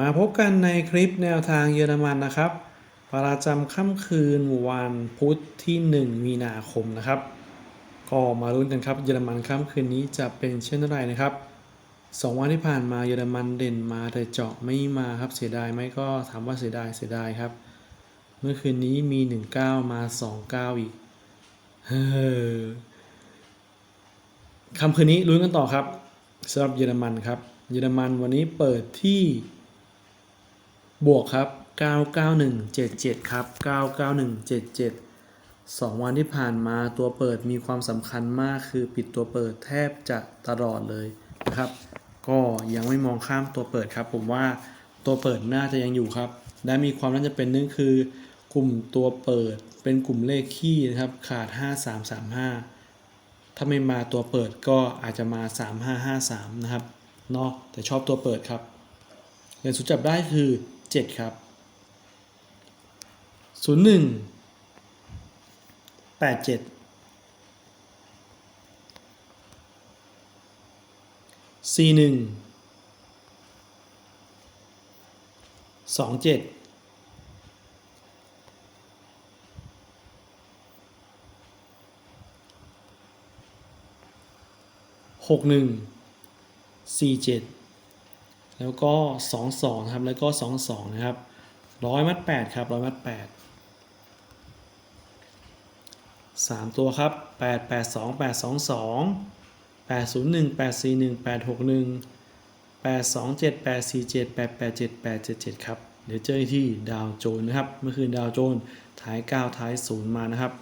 มาพบกันในคลิปแนวทางเยอรมันนะครับ ประจำค่ำคืนวันพุธที่ 1 มีนาคมนะครับ ก็มาลุ้นกันครับเยอรมันค่ำคืนนี้จะเป็นเช่นไรนะครับสองวันที่ผ่านมาเยอรมันเด่นมาแต่เจาะไม่มาครับเสียดายไหมก็ถามว่าเสียดายเสียดายครับ เมื่อคืนนี้มี 19 มา 29 อีกเฮ้อค่ำคืนนี้ลุ้นกันต่อครับสำหรับเยอรมันครับ เยอรมันวันนี้เปิดที่ บวกครับ 99177 ครับ 99177สองวันที่ผ่านมาตัวเปิดมีความสำคัญมากคือปิดตัวเปิดแทบจะตลอดเลยนะครับ ก็ยังไม่มองข้ามตัวเปิดครับ ผมว่าตัวเปิดน่าจะยังอยู่ครับ และมีความน่าจะเป็นนึงคือกลุ่มตัวเปิดเป็นกลุ่มเลขคี่นะครับขาด 5335 ถ้าไม่มาตัวเปิดก็อาจจะมา 3553 นะครับเนาะแต่ชอบตัวเปิดครับเหรียญสุดจับได้คือ 7 ครับ 01 87 41 27 61 47 แล้วก็ 22ครับแล้วก็ 22 นะครับร้อยมัด8ครับร้อยมัด8 3 ตัวครับ 8 8 2 8 2 2 8 0 1 8 4 1 8 6 1 8 2 7 8 4 7 8 8 7 8 7 7 ครับ เดี๋ยวเจอที่ดาวโจนนะครับ เมื่อคืนดาวโจนส์ท้าย 9 ท้าย 0 มานะครับ